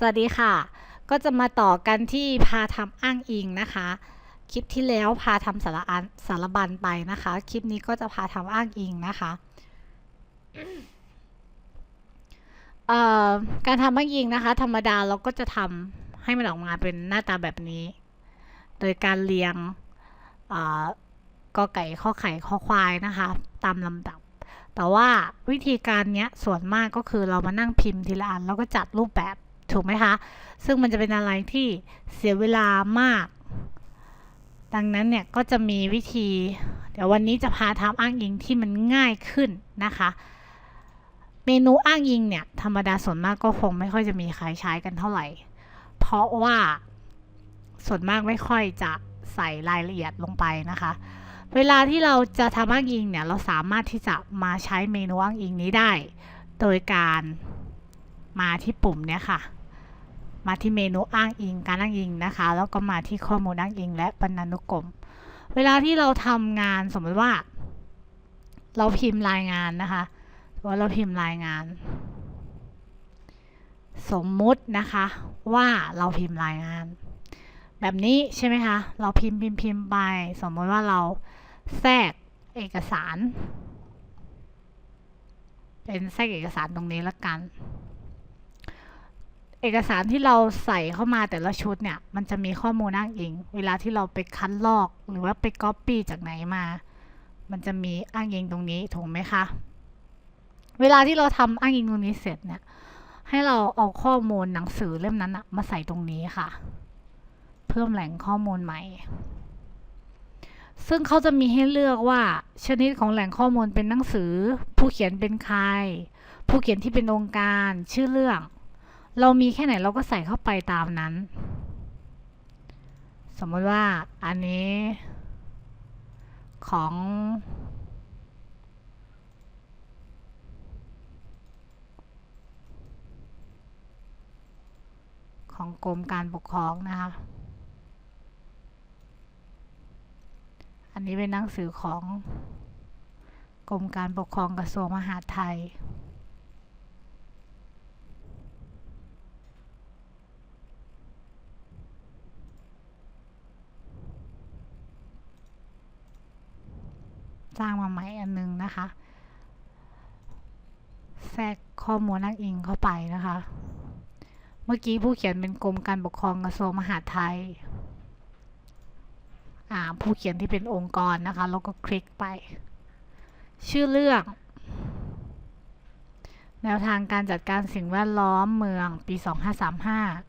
สวัสดีค่ะ ก็จะมาต่อกันที่พาทำอ้างอิงนะคะ คลิปที่แล้วพาทำสารอันสารบัญไปนะคะ คลิปนี้ก็จะพาทำอ้างอิงนะคะการทำอ้างอิงนะคะ ธรรมดาเราก็จะทำให้มันออกมาเป็นหน้าตาแบบนี้ โดยการเรียงกอไก่ข้อไข่ข้อควายนะคะ ตามลำดับ แต่ว่าวิธีการเนี้ยส่วนมากก็คือเรามานั่งพิมพ์ทีละอันแล้วก็จัดรูปแบบ ถูกไหมคะ ซึ่งมันจะเป็นอะไรที่เสียเวลามาก ดังนั้นเนี่ยก็จะมีวิธี เดี๋ยววันนี้จะพาทำอ้างอิงที่มันง่ายขึ้นนะคะ เมนูอ้างอิงเนี่ยธรรมดาส่วนมากก็คงไม่ค่อยจะมีใครใช้กันเท่าไหร่ เพราะว่าส่วนมากไม่ค่อยจะใส่รายละเอียดลงไปนะคะ เวลาที่เราจะทำอ้างอิงเนี่ยเราสามารถที่จะมาใช้เมนูอ้างอิงนี้ได้ โดยการมาที่ปุ่มเนี้ยค่ะ มาที่เมนูอ้างอิงการอ้างอิงนะคะ แล้วก็มาที่ข้อมูลอ้างอิง และบรรณานุกรม เวลาที่เราทำงานสมมติว่า เราพิมพ์รายงานนะคะว่าเราพิมพ์รายงาน สมมุตินะคะว่าเราพิมพ์รายงาน แบบนี้ใช่ไหมคะ เราพิมพ์พิมพ์พิมพ์ไป สมมติว่าเราแทรกเอกสาร เป็นแทรกเอกสารตรงนี้ละกัน เอกสารที่เราใส่เข้ามาแต่ละชุดเนี่ย มันจะมีข้อมูลอ้างอิง เวลาที่เราไปคัดลอก หรือว่าไปก๊อปปี้จากไหนมา มันจะมีอ้างอิงตรงนี้ถูกไหมคะ เวลาที่เราทำอ้างอิงตรงนี้เสร็จเนี่ย ให้เราเอาข้อมูลหนังสือเล่มนั้นอะมาใส่ตรงนี้ค่ะ เพิ่มแหล่งข้อมูลใหม่ ซึ่งเขาจะมีให้เลือกว่าชนิดของแหล่งข้อมูลเป็นหนังสือ ผู้เขียนเป็นใคร ผู้เขียนที่เป็นองค์การ ชื่อเรื่อง เรามีแค่ไหนเราก็ใส่เข้าไปตามนั้น สมมติว่าอันนี้ของ ของกรมการปกครองนะคะ อันนี้เป็นหนังสือของกรมการปกครองกระทรวงมหาดไทย สร้างมาใหม่อันนึงนะคะ แทรกข้อมูลอ้างอิงเข้าไปนะคะ เมื่อกี้ผู้เขียนเป็นกรมการปกครองกระทรวงมหาดไทยอ่าผู้เขียนที่เป็นองค์กรนะคะ แล้วก็คลิกไป ชื่อเรื่อง แนวทางการจัดการสิ่งแวดล้อมเมืองปี 2535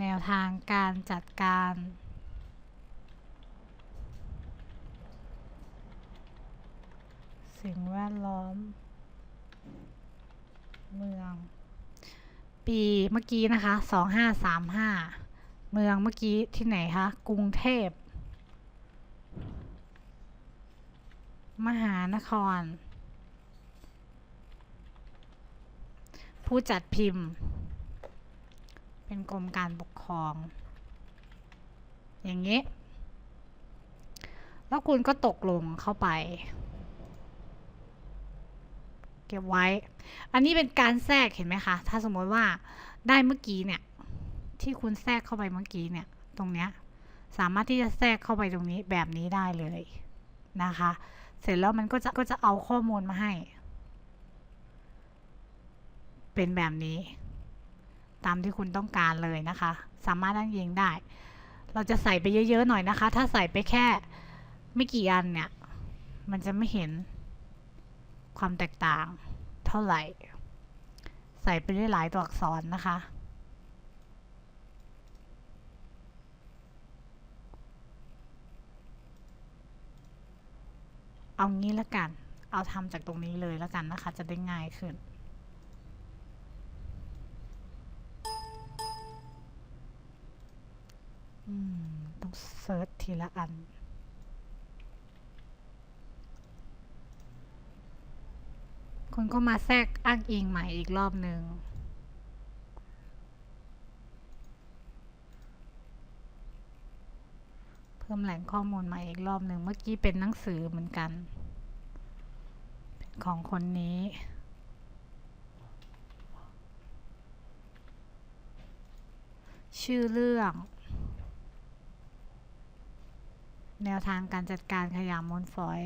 แนวทางการจัดการสิ่งแวดล้อม เมือง ปีเมื่อกี้นะคะสองห้าสามห้าเมืองเมื่อกี้ที่ไหนคะ กรุงเทพ มหานคร ผู้จัดพิมพ์ เป็นกรมการปกครอง อย่างนี้ แล้วคุณก็ตกลงเข้าไป เก็บไว้ อันนี้เป็นการแทรกเห็นไหมคะ ถ้าสมมติว่าได้เมื่อกี้เนี่ย ที่คุณแทรกเข้าไปเมื่อกี้เนี่ย ตรงเนี้ย สามารถที่จะแทรกเข้าไปตรงนี้แบบนี้ได้เลยนะคะ เสร็จแล้วมันก็จะก็จะเอาข้อมูลมาให้ เป็นแบบนี้ ตามที่คุณต้องการเลยนะคะ สามารถนั่งยิงได้ เราจะใส่ไปเยอะๆหน่อยนะคะ ถ้าใส่ไปแค่ไม่กี่อันเนี่ย มันจะไม่เห็นความแตกต่างเท่าไหร่ ใส่ไปได้หลายตัวอักษรนะคะเอางี้ละกัน เอาทำจากตรงนี้เลยแล้วกันนะคะ จะได้ง่ายขึ้น ซิร์ชทีละอัน คุณก็มาแทรกอ้างอิงใหม่อีกรอบหนึ่งเพิ่มแหล่งข้อมูลใหมาอีกรอบหนึ่งเมื่อกี้เป็นหนังสือเหมือนกัน ของคนนี้ชื่อเรื่อง แนวทางการจัดการขยะมูลฝอย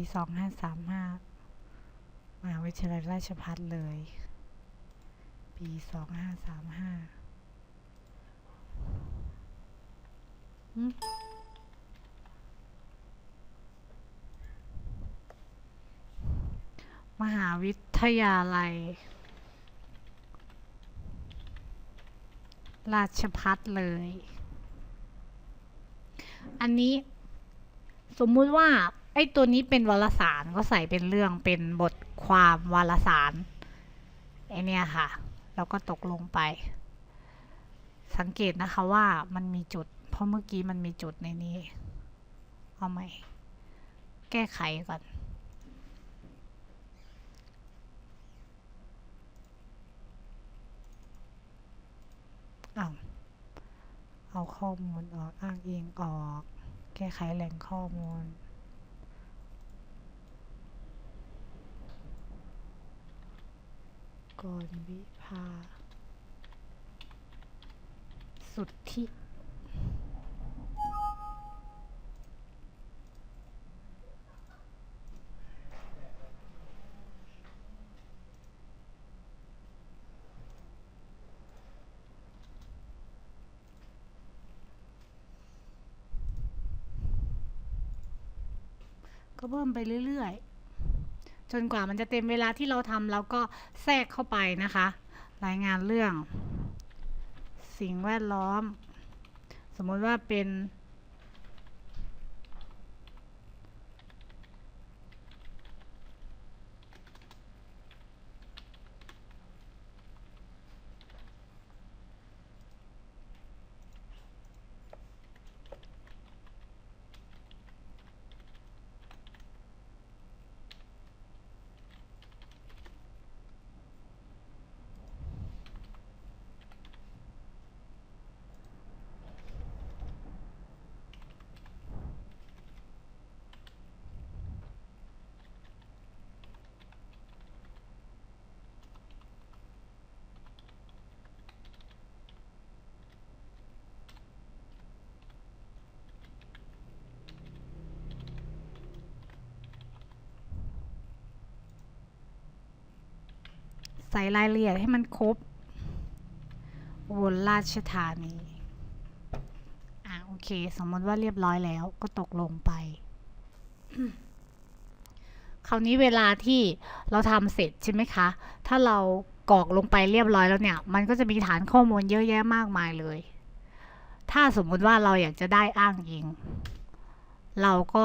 ปีสองห้าสามห้ามหาวิทยาลัยราชภัฏเลย ปีสองห้าสามห้ามหาวิทยาลัย ราชพัฒเลย อันนี้สมมุติว่า ไอ้ตัวนี้เป็นวารสารก็ใส่เป็นเรื่องเป็นบทความวารสารไอเนี่ยค่ะ แล้วก็ตกลงไป สังเกตนะคะว่ามันมีจุด เพราะเมื่อกี้มันมีจุดในนี้ เอาไหมแก้ไขก่อน เอาเอาข้อมูลออกอ้างอิงออก แก้ไขแหล่งข้อมูล ก่อนวิภา สุทธิก็เพิ่มไปเรื่อยๆ จนกว่ามันจะเต็มเวลาที่เราทำแล้วก็แทรกเข้าไปนะคะ รายงานเรื่อง สิ่งแวดล้อม สมมติว่าเป็น ส่รายละเอียดให้มันครบอุบลราชธานี อะโอเค สมมติว่าเรียบร้อยแล้วก็ตกลงไป คราวนี้เวลาที่เราทำเสร็จใช่ไหมคะ ถ้าเรากรอกลงไปเรียบร้อยแล้วเนี่ย มันก็จะมีฐานข้อมูลเยอะแยะมากมายเลย ถ้าสมมติว่าเราอยากจะได้อ้างอิง เราก็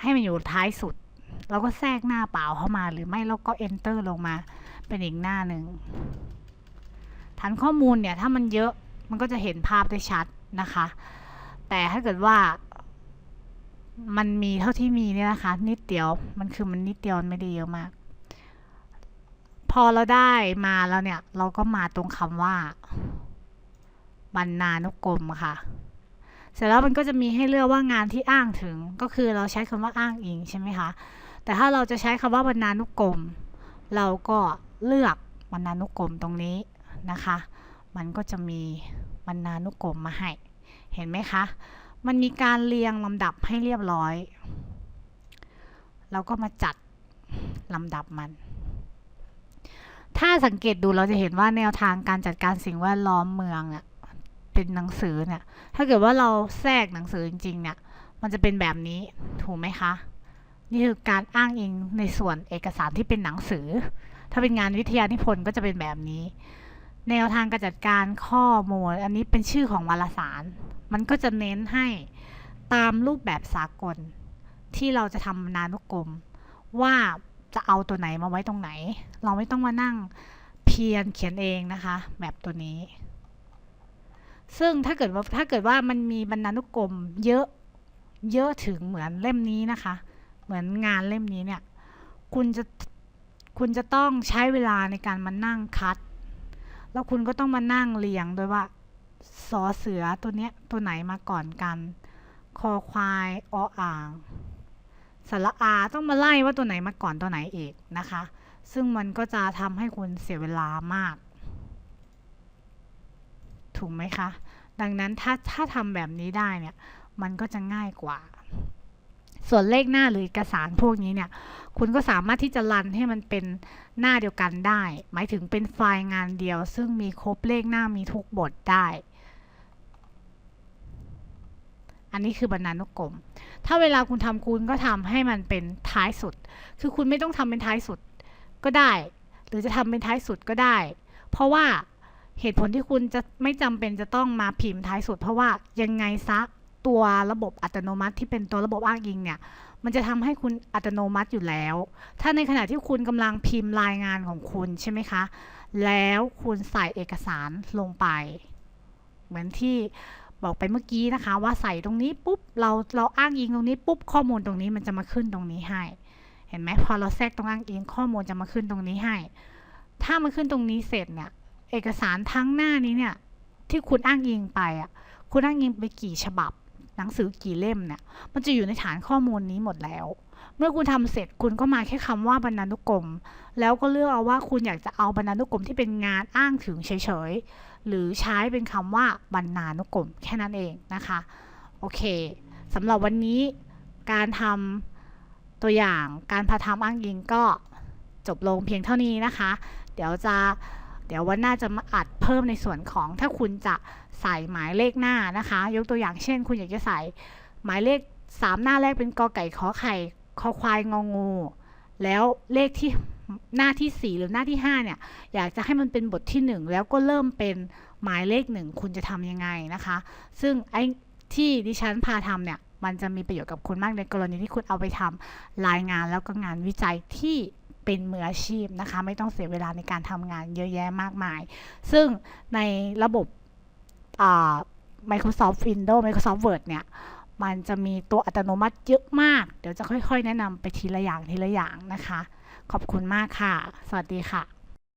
ให้มันอยู่ท้ายสุด เราก็แทรกหน้าเปล่าเข้ามา หรือไม่เราก็ enter ลงมา เป็นอีกหน้าหนึ่งฐานข้อมูลเนี่ย ถ้ามันเยอะมันก็จะเห็นภาพได้ชัดนะคะ แต่ถ้าเกิดว่ามันมีเท่าที่มีเนี่ยนะคะ นิดเดียวมันคือมันนิดเดียวไม่ได้เยอะมาก พอเราได้มาแล้วเนี่ย เราก็มาตรงคำว่าบรรณานุกรมค่ะ เสร็จแล้วมันก็จะมีให้เลือกว่างานที่อ้างถึง ก็คือเราใช้คำว่าอ้างอิงใช่ไหมคะ แต่ถ้าเราจะใช้คำว่าบรรณานุกรม เราก็เลือกบรรณานุกรมตรงนี้นะคะ มันก็จะมีบรรณานุกรมมาให้ เห็นไหมคะ มันมีการเรียงลำดับให้เรียบร้อย เราก็มาจัดลำดับมัน ถ้าสังเกตดูเราจะเห็นว่าแนวทางการจัดการสิ่งแวดล้อมเมืองเนี่ยเป็นหนังสือเนี่ย ถ้าเกิดว่าเราแทรกหนังสือจริงๆเนี่ย มันจะเป็นแบบนี้ ถูกไหมคะ นี่คือการอ้างอิงในส่วนเอกสารที่เป็นหนังสือ ถ้าเป็นงานวิทยานิพนธ์ก็จะเป็นแบบนี้ แนวทางการจัดการข้อมูล อันนี้เป็นชื่อของวารสาร มันก็จะเน้นให้ตามรูปแบบสากล ที่เราจะทำนานุกรม ว่าจะเอาตัวไหนมาไว้ตรงไหน เราไม่ต้องมานั่งเพียรเขียนเองนะคะ แบบตัวนี้ ซึ่งถ้าเกิดว่าถ้าเกิดว่ามันมีบรรณานุกรมเยอะเยอะถึงเหมือนเล่มนี้นะคะ เหมือนงานเล่มนี้เนี่ย คุณจะคุณจะต้องใช้เวลาในการมานั่งคัด แล้วคุณก็ต้องมานั่งเรียงโดยว่าสอเสือตัวเนี้ยตัวไหนมาก่อนกัน คอควายออ่างสระอาต้องมาไล่ว่าตัวไหนมาก่อนตัวไหนเอกนะคะ ซึ่งมันก็จะทำให้คุณเสียเวลามาก ถูกไหมคะ ดังนั้นถ้าถ้าทำแบบนี้ได้เนี่ย มันก็จะง่ายกว่า ส่วนเลขหน้าหรือเอกสารพวกนี้เนี่ย คุณก็สามารถที่จะรันให้มันเป็นหน้าเดียวกันได้ หมายถึงเป็นไฟล์งานเดียว ซึ่งมีครบเลขหน้ามีทุกบทได้ อันนี้คือบรรณานุกรม ถ้าเวลาคุณทำคุณก็ทำให้มันเป็นท้ายสุด คือคุณไม่ต้องทำเป็นท้ายสุดก็ได้ หรือจะทำเป็นท้ายสุดก็ได้ เพราะว่าเหตุผลที่คุณจะไม่จำเป็นจะต้องมาพิมพ์ท้ายสุด เพราะว่ายังไงซะ ตัวระบบอัตโนมัติที่เป็นตัวระบบอ้างอิงเนี่ย มันจะทำให้คุณอัตโนมัติอยู่แล้ว ถ้าในขณะที่คุณกำลังพิมพ์รายงานของคุณใช่ไหมคะ แล้วคุณใส่เอกสารลงไป เหมือนที่บอกไปเมื่อกี้นะคะ ว่าใส่ตรงนี้ปุ๊บเราเราอ้างอิงตรงนี้ปุ๊บข้อมูลตรงนี้มันจะมาขึ้นตรงนี้ให้ เห็นไหมพอเราแทรกตรงอ้างอิงข้อมูลจะมาขึ้นตรงนี้ให้ ถ้ามันขึ้นตรงนี้เสร็จเนี่ยเอกสารทั้งหน้านี้เนี่ยที่คุณอ้างอิงไปอะคุณอ้างอิงไปกี่ฉบับ หนังสือกี่เล่มเนี่ย มันจะอยู่ในฐานข้อมูลนี้หมดแล้ว เมื่อคุณทำเสร็จคุณก็มาแค่คำว่าบรรณานุกรม แล้วก็เลือกเอาว่าคุณอยากจะเอาบรรณานุกรมที่เป็นงานอ้างถึงเฉยๆ หรือใช้เป็นคำว่าบรรณานุกรมแค่นั้นเองนะคะ โอเคสำหรับวันนี้การทำตัวอย่างการพาทำอ้างอิงก็จบลงเพียงเท่านี้นะคะ เดี๋ยวจะ เดี๋ยววันหน้าจะมาอัดเพิ่มในส่วนของถ้าคุณจะใส่หมายเลขหน้านะคะ ยกตัวอย่างเช่น คุณอยากจะใส่หมายเลข 3 หน้าแรกเป็นกอไก่ขอไข่คอควายงองู แล้วเลขที่หน้าที่ 4 หรือหน้าที่ 5 เนี่ย อยากจะให้มันเป็นบทที่ 1 แล้วก็เริ่มเป็นหมายเลข 1 คุณจะทำยังไงนะคะ ซึ่งไอ้ที่ดิฉันพาทำเนี่ย มันจะมีประโยชน์กับคุณมากในกรณีที่คุณเอาไปทำรายงานแล้วก็งานวิจัยที่ เป็นมืออาชีพนะคะ ไม่ต้องเสียเวลาในการทำงานเยอะแยะมากมาย ซึ่งในระบบ Microsoft Windows Microsoft Word เนี่ยมันจะมีตัวอัตโนมัติเยอะมาก เดี๋ยวจะค่อยๆ แนะนำไปทีละอย่างทีละอย่างนะคะ ขอบคุณมากค่ะ สวัสดีค่ะ